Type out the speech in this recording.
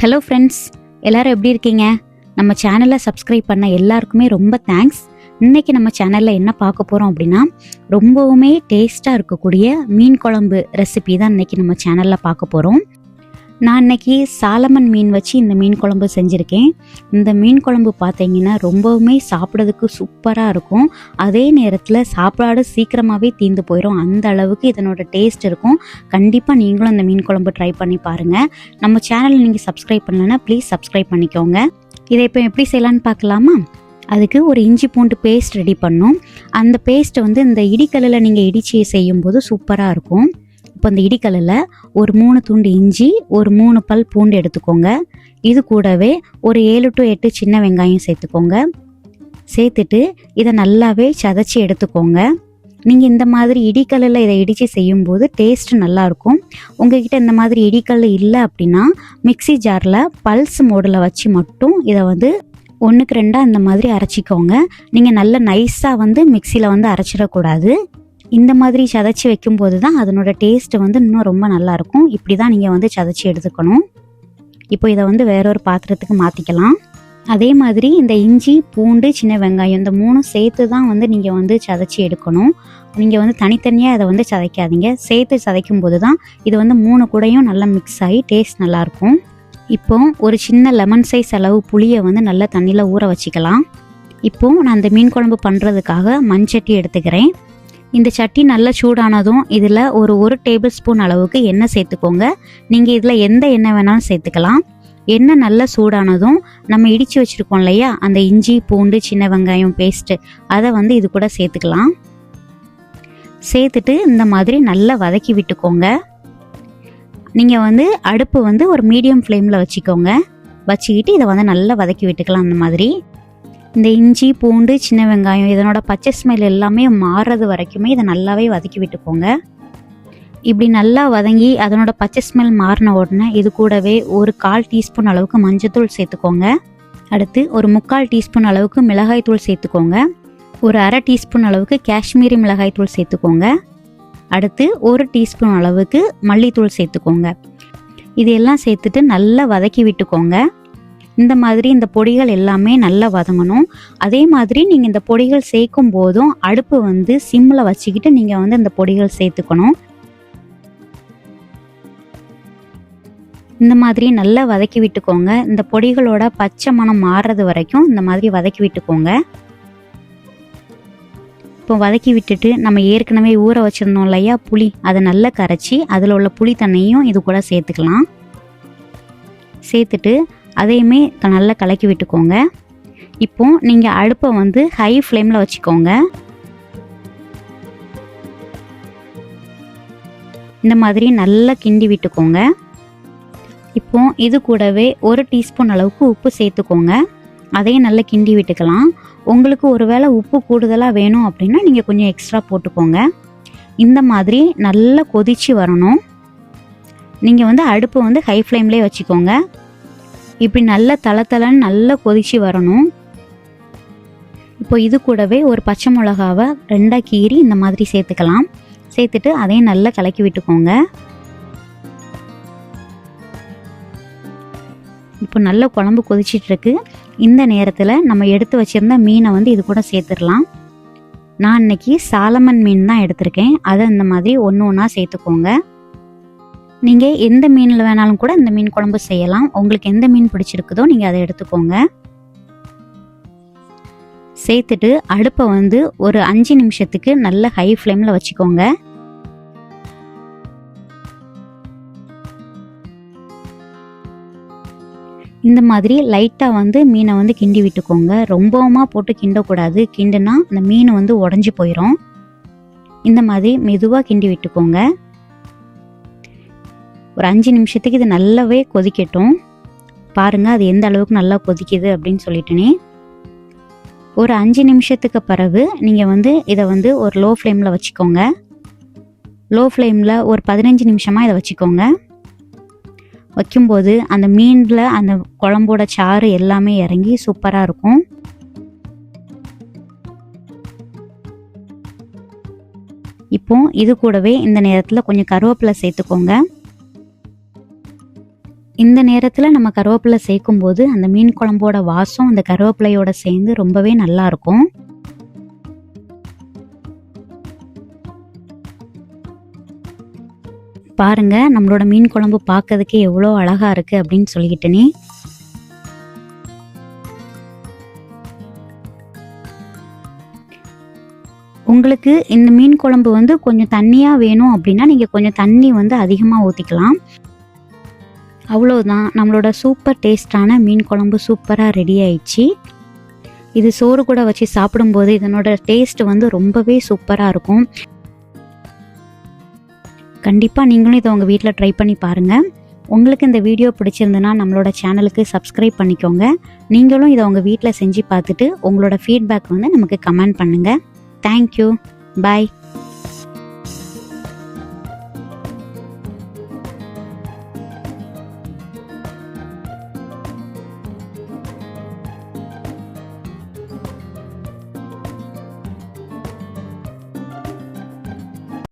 Hello friends எல்லாரும் எப்படி இருக்கீங்க? நம்ம சேனலை சப்ஸ்கிரைப் பண்ண எல்லாருக்குமே ரொம்ப தேங்க்ஸ் இன்னைக்கு நம்ம சேனலில் என்ன பார்க்க போகிறோம் அப்படின்னா ரொம்பவுமே டேஸ்ட்டாக இருக்கக்கூடிய மீன் குழம்பு ரெசிபி தான் இன்னைக்கு நம்ம சேனலில் பார்க்க போகிறோம் நான் இன்னைக்கு சாலமன் மீன் வச்சு இந்த மீன் குழம்பு செஞ்சுருக்கேன். இந்த மீன் குழம்பு பார்த்தீங்கன்னா ரொம்பவுமே சாப்பிட்றதுக்கு சூப்பராக இருக்கும். அதே நேரத்தில் சாப்பாடு சீக்கிரமாகவே தீந்து போயிடும் அந்த அளவுக்கு இதனோட டேஸ்ட் இருக்கும். கண்டிப்பாக நீங்களும் இந்த மீன் குழம்பு ட்ரை பண்ணி பாருங்கள் நம்ம சேனலை நீங்கள் சப்ஸ்கிரைப் பண்ணலன்னா ப்ளீஸ் சப்ஸ்கிரைப் பண்ணிக்கோங்க. இதை இப்போ எப்படி செய்யலான்னு பார்க்கலாமா அதுக்கு ஒரு இஞ்சி பூண்டு பேஸ்ட் ரெடி பண்ணும். அந்த பேஸ்ட்டை வந்து இந்த இடிக்கல்லில் நீங்கள் இடிச்சு செய்யும்போது சூப்பராக இருக்கும். இப்போ இந்த இடிக்கல்லில் ஒரு மூணு துண்டு இஞ்சி ஒரு மூணு பல் பூண்டு எடுத்துக்கோங்க. இது கூடவே ஒரு ஏழு டு எட்டு சின்ன வெங்காயம் சேர்த்துக்கோங்க. சேர்த்துட்டு இதை நல்லாவே சதைச்சி எடுத்துக்கோங்க. நீங்கள் இந்த மாதிரி இடிக்கல்லில் இதை இடித்து செய்யும்போது டேஸ்ட் நல்லாயிருக்கும். உங்ககிட்ட இந்த மாதிரி இடிக்கல் இல்லை அப்படின்னா மிக்ஸி ஜாரில் பல்ஸ் மோடில் வச்சு மட்டும் இதை வந்து ஒன்றுக்கு ரெண்டாக இந்த மாதிரி அரைச்சிக்கோங்க. நீங்கள் நல்ல நைஸாக வந்து மிக்சியில் வந்து அரைச்சிடக்கூடாது. இந்த மாதிரி சதைச்சி வைக்கும்போது தான் அதனோட டேஸ்ட் வந்து இன்னும் ரொம்ப நல்லாயிருக்கும் இப்படி தான் நீங்கள் வந்து சதைச்சி எடுத்துக்கணும். இப்போ இதை வந்து வேறொரு பாத்திரத்துக்கு மாற்றிக்கலாம் அதே மாதிரி இந்த இஞ்சி பூண்டு சின்ன வெங்காயம் இந்த மூணும் சேர்த்து தான் வந்து நீங்கள் வந்து சதைச்சி எடுக்கணும். நீங்கள் வந்து தனித்தனியாக இதை வந்து சதைக்காதீங்க. சேர்த்து சதைக்கும் போது தான் இது வந்து மூணு கூடையும் நல்லா மிக்ஸ் ஆகி டேஸ்ட் நல்லாயிருக்கும். இப்போ ஒரு சின்ன லெமன் சைஸ் அளவு புளியை வந்து நல்லா தண்ணியில் ஊற வச்சுக்கலாம். இப்போ நான் அந்த மீன் குழம்பு பண்ணுறதுக்காக மண்சட்டி எடுத்துக்கிறேன். இந்த சட்டி நல்லா சூடானதும் இதில் ஒரு ஒரு டேபிள் ஸ்பூன் அளவுக்கு எண்ணெய் சேர்த்துக்கோங்க. நீங்கள் இதில் எந்த எண்ணெய் வேணாலும் சேர்த்துக்கலாம். எண்ணெய் நல்லா சூடானதும் நம்ம இடித்து வச்சுருக்கோம் இல்லையா? அந்த இஞ்சி பூண்டு சின்ன வெங்காயம் பேஸ்ட்டு அதை வந்து இது கூட சேர்த்துக்கலாம். சேர்த்துட்டு இந்த மாதிரி நல்லா வதக்கி விட்டுக்கோங்க. நீங்கள் வந்து அடுப்பு வந்து ஒரு மீடியம் ஃப்ளேமில் வச்சுக்கோங்க. வச்சுக்கிட்டு இதை வந்து நல்லா வதக்கி விட்டுக்கலாம் அந்த மாதிரி. இந்த இஞ்சி பூண்டு சின்ன வெங்காயம் இதனோட பச்சை ஸ்மெல் எல்லாமே மாறுறது வரைக்குமே இதை நல்லாவே வதக்கி விட்டுக்கோங்க. இப்படி நல்லா வதங்கி அதனோட பச்சை ஸ்மெல் மாறின உடனே இது கூடவே ஒரு கால் டீஸ்பூன் அளவுக்கு மஞ்சத்தூள் சேர்த்துக்கோங்க. அடுத்து ஒரு முக்கால் டீஸ்பூன் அளவுக்கு மிளகாய் தூள் சேர்த்துக்கோங்க. ஒரு அரை டீஸ்பூன் அளவுக்கு காஷ்மீரி மிளகாய் தூள் சேர்த்துக்கோங்க. அடுத்து ஒரு டீஸ்பூன் அளவுக்கு மல்லித்தூள் சேர்த்துக்கோங்க. இதையெல்லாம் சேர்த்துட்டு நல்லா வதக்கி விட்டுக்கோங்க. இந்த மாதிரி இந்த பொடிகள் எல்லாமே நல்லா வதங்கணும். அதே மாதிரி நீங்கள் இந்த பொடிகள் சேர்க்கும் போதும் அடுப்பு வந்து சிம்மில் வச்சுக்கிட்டு நீங்கள் வந்து இந்த பொடிகள் சேர்த்துக்கணும். இந்த மாதிரி நல்லா வதக்கி விட்டுக்கோங்க. இந்த பொடிகளோட பச்சை மணம் மாறுறது வரைக்கும் இந்த மாதிரி வதக்கி விட்டுக்கோங்க. இப்போ வதக்கி விட்டுட்டு நம்ம ஏற்கனவே ஊற வச்சுருந்தோம் இல்லையா? புளி. அதை நல்லா கரைச்சி அதில் உள்ள புளி தண்ணியும் இது கூட சேர்த்துக்கலாம். சேர்த்துட்டு அதையுமே க- நல்லா கலக்கி விட்டுக்கோங்க. இப்போ நீங்கள் அடுப்பை வந்து ஹை ஃப்ளேமில் வச்சுக்கோங்க. இந்த மாதிரி நல்லா கிண்டி விட்டுக்கோங்க. இப்போ இது கூடவே ஒரு டீஸ்பூன் அளவுக்கு உப்பு சேர்த்துக்கோங்க. அதையும் நல்லா கிண்டி விட்டுக்கலாம். உங்களுக்கு ஒருவேளை உப்பு கூடுதலாக வேணும் அப்படின்னா நீங்கள் கொஞ்சம் எக்ஸ்ட்ரா போட்டுக்கோங்க. இந்த மாதிரி நல்லா கொதிச்சு வரணும். நீங்கள் வந்து அடுப்பு வந்து ஹை ஃப்ளேம்லேயே வச்சுக்கோங்க. இப்படி நல்ல தள தளன்னு நல்லா கொதிச்சு வரணும். இப்போ இது கூடவே ஒரு பச்சை மிளகாவை ரெண்டாக கீறி இந்த மாதிரி சேர்த்துக்கலாம். சேர்த்துட்டு அதையும் நல்லா கலக்கி விட்டுக்கோங்க. இப்போ நல்ல குழம்பு கொதிச்சிட்ருக்கு இந்த நேரத்தில் நம்ம எடுத்து வச்சிருந்த மீனை வந்து இது கூட சேர்த்துடலாம். நான் இன்னைக்கு சாலமன் மீன் தான் எடுத்திருக்கேன். அதை இந்த மாதிரி ஒன்று ஒன்றா சேர்த்துக்கோங்க. நீங்கள் எந்த மீனில் வேணாலும் கூட இந்த மீன் குழம்பு செய்யலாம். உங்களுக்கு எந்த மீன் பிடிச்சிருக்குதோ நீங்கள் அதை எடுத்துக்கோங்க. சேர்த்துட்டு அடுப்பை வந்து ஒரு அஞ்சு நிமிஷத்துக்கு நல்ல ஹை ஃப்ளேமில் வச்சுக்கோங்க. இந்த மாதிரி லைட்டாக வந்து மீனை வந்து கிண்டி விட்டுக்கோங்க. ரொம்பவுமா போட்டு கிண்டக்கூடாது. கிண்டுனா அந்த மீன் வந்து உடஞ்சி போயிடும் இந்த மாதிரி மெதுவாக கிண்டி விட்டுக்கோங்க. ஒரு அஞ்சு நிமிஷத்துக்கு இது நல்லாவே கொதிக்கட்டும். பாருங்கள் அது எந்த அளவுக்கு நல்லா கொதிக்குது அப்படின்னு சொல்லிட்டுனே. ஒரு அஞ்சு நிமிஷத்துக்கு பிறகு நீங்கள் வந்து இதை வந்து ஒரு லோ ஃப்ளேமில் வச்சுக்கோங்க லோ ஃப்ளேமில் ஒரு பதினஞ்சு நிமிஷமாக இதை வச்சுக்கோங்க. வைக்கும்போது அந்த மீனில் அந்த குழம்போட சாறு எல்லாமே இறங்கி சூப்பராக இருக்கும். இப்போ இது கூடவே இந்த நேரத்தில் கொஞ்சம் கருவேப்பிலை சேர்த்துக்கோங்க. இந்த நேரத்தில் நம்ம கருவேப்பிலை சேர்க்கும் போது அந்த மீன் குழம்போட வாசம் அந்த கருவேப்பிலையோட சேர்ந்து ரொம்பவே நல்லாயிருக்கும் பாருங்க நம்மளோட மீன் குழம்பு பார்க்கறதுக்கு எவ்வளோ அழகா இருக்கு அப்படின்னு சொல்லிக்கிட்டேனே உங்களுக்கு இந்த மீன் குழம்பு வந்து கொஞ்சம் தண்ணியாக வேணும் அப்படின்னா நீங்கள் கொஞ்சம் தண்ணி வந்து அதிகமாக ஊற்றிக்கலாம் அவ்வளோதான் நம்மளோட சூப்பர் டேஸ்டான மீன் குழம்பு சூப்பராக ரெடி ஆயிடுச்சு. இது சோறு கூட வச்சு சாப்பிடும்போது இதனோட டேஸ்ட் வந்து ரொம்பவே சூப்பராக இருக்கும். கண்டிப்பாக நீங்களும் இதை உங்கள் வீட்டில் ட்ரை பண்ணி பாருங்கள் உங்களுக்கு இந்த வீடியோ பிடிச்சிருந்துன்னா நம்மளோட சேனலுக்கு சப்ஸ்கிரைப் பண்ணிக்கோங்க. நீங்களும் இதை உங்கள் வீட்டில் செஞ்சு பார்த்துட்டு உங்களோட ஃபீட்பேக் வந்து நமக்கு கமெண்ட் பண்ணுங்கள் தேங்க்யூ பாய்